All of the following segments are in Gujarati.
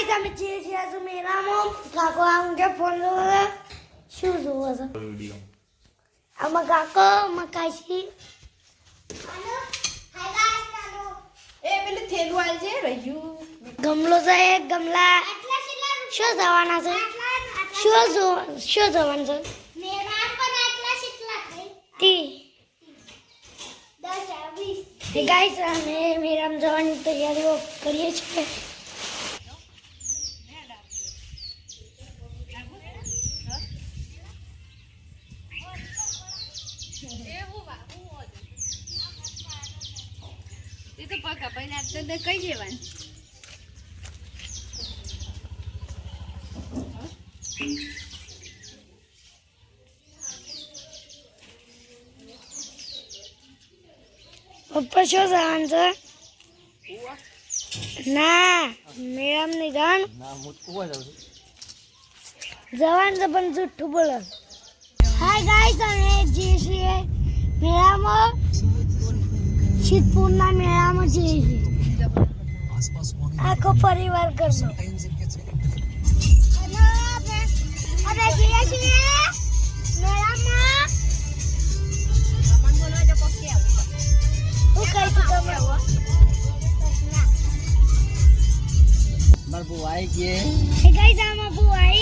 ગાઈસ અમે છીએ છીએ આજે મેળામાં કાકો આમ કે ફોન જોવો છે શું જોવો છે વીડિયો આમાં કાકો આમાં કાશી એ પેલું થેલું આલ છે રહ્યું ગમલો છે એક ગમલા શું જવાના છે શું જો શું જવાનું છે તી ગાઈસ અમે મેળામાં જવાની તૈયારીઓ કરીએ છીએ એ તો પકા ભાઈ આજ તો કઈ જવાનું પપ્પા શું જવાનું છે? ના મેળામ નહીં જવાનું. ના હું કુવા જાઉં છું. જવાન છે પણ જુઠ્ઠું બોલો હાય ગાઈસ અમે જે છીએ મેળામાં. સિદ્ધપુરના મેળામાં જઈએ છીએ આખો પરિવાર કરશો અમે જઈએ છીએ મેળામાં? હું કહીશું તમે માર બહુ આવી ગાઈસ આમાં બુઆઈ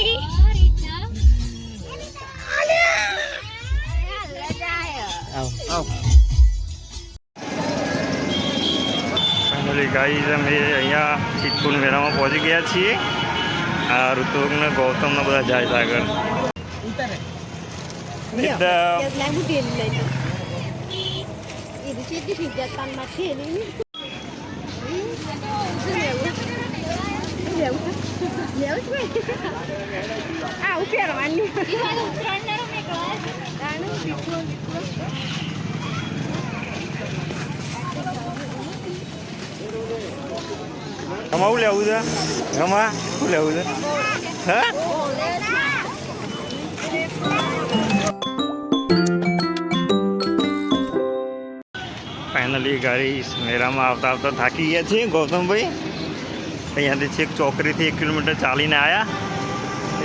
ફાઇનલી ગાઈઝ અમે અહીંયા ચીટકુન મેળામાં પહોંચી ગયા છીએ. આ ઋતુક ગૌતમના બધા જાય સાગર ટેલી લઈ લો એ તો ચેતી થઈ જાય તાનમાં છે નહીં આ ઉપેરવાની ગમા શું લેવું છે ગમા શું લેવું છે ફાઇનલી ગાડી મેળામાં આવતા આવતા થાકી ગયા છીએ, ગૌતમભાઈ. અહીંયાથી છેક ચોકરીથી એક કિલોમીટર ચાલીને આવ્યા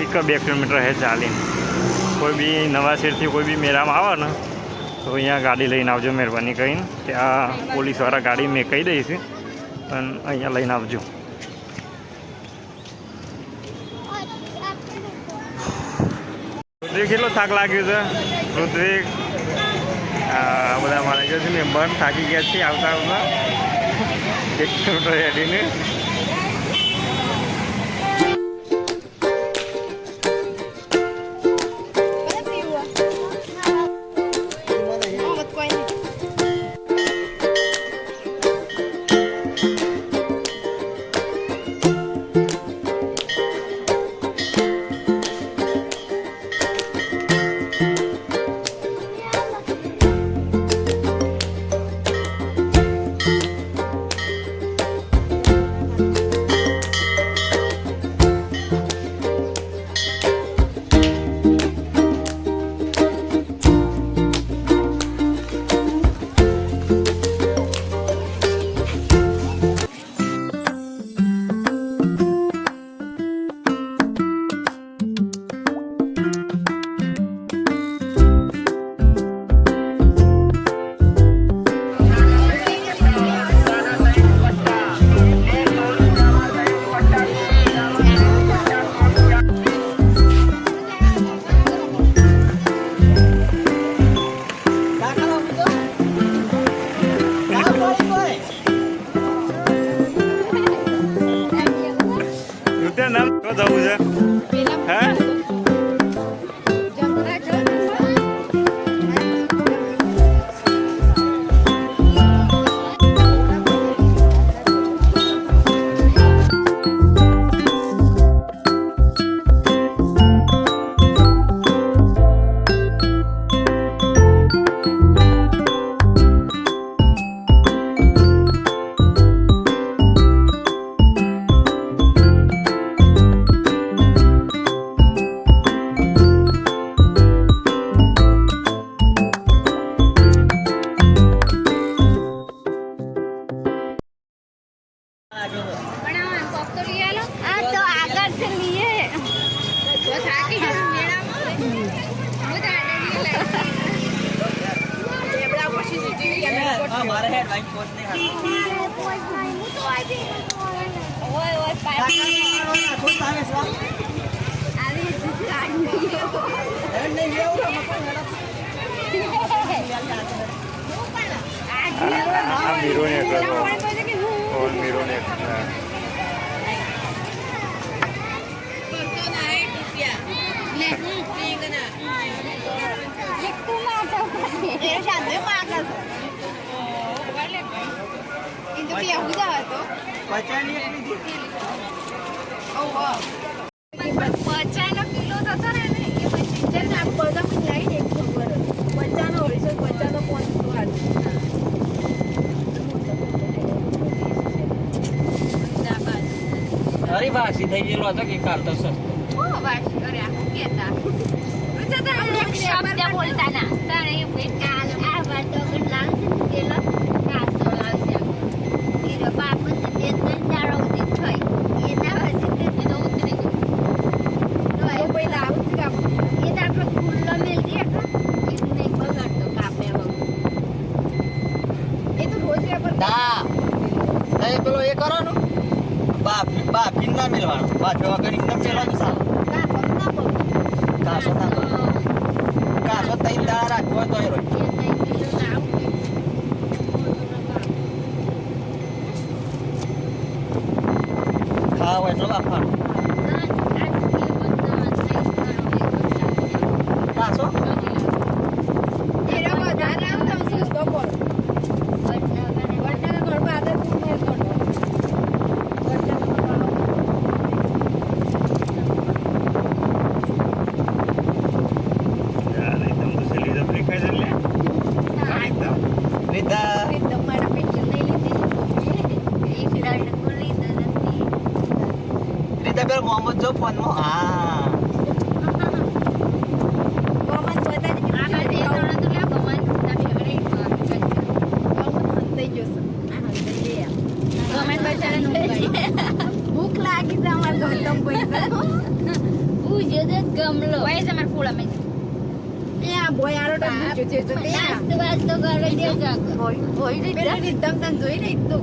એક બે કિલોમીટર હે ચાલીને. કોઈ બી નવા શેરથી કોઈ બી મેળામાં આવે ને, તો અહીંયા ગાડી લઈને આવજો મહેરબાની કરીને ત્યાં પોલીસવાળા ગાડી મેં કહી દઈશ પણ અહીંયા લઈને આવજો. રુદ્રિક કેટલો થાક લાગ્યો છે? રુદ્રિક આ બધા મારા ગયા છે મેમ્બર થાકી ગયા છે આવતા આવતા. એક કિલોમીટર લે ઠીક ના. એક તું માતા એ શાંતિ માતા એ તો પીયા ઉજા હતો પચાની કિલો થતો ને ને? એ પછી ને આ બધા મને લાવી ખબર પચાનો પોઈન્ટ અરે વાસી થઈ ગયેલો હતો કે કાર તો સર શબ્દ બોલતા ના. તારે કાલ આ વાતો લાવશે પેલો કાતો લાવશે એનો બાપ બે ત્રણ દાડો ઉધી થઈ એના પછી તે તો ઉતરી ગયું તો એ પહેલા આવું જ કાપ એ તો આપણે ખુલ્લો મેલ દે એટલે નહીં બગાડતો કાપે એ તો રોજ પર ના એ પેલો એ કરો ને બાપ બાપ ના મેળવાનો બાપ એવા કરી ના મેળવાનું સારું કાપો કાપો કાસો ના કાસો તઈ દાડા રાખવો તો એ રોજ ખાવ એટલો બાપા કાસો યાર એકદમ તો સેલી જબરી ખાઈ છે લે એકદમ રીતા રીતા પેલો મોહમ્મદ જો ફોનમાં. હા. ભૂખ લાગી છે અમાર ગૌતમ ગમલો ભાઈ તમાર ફૂલ અમે એ આ બોય આરો તો છે છે તે નાસ્તો વાસ્તો કરે દે કા હોય હોય રીતમ તન જોઈ રહી તો?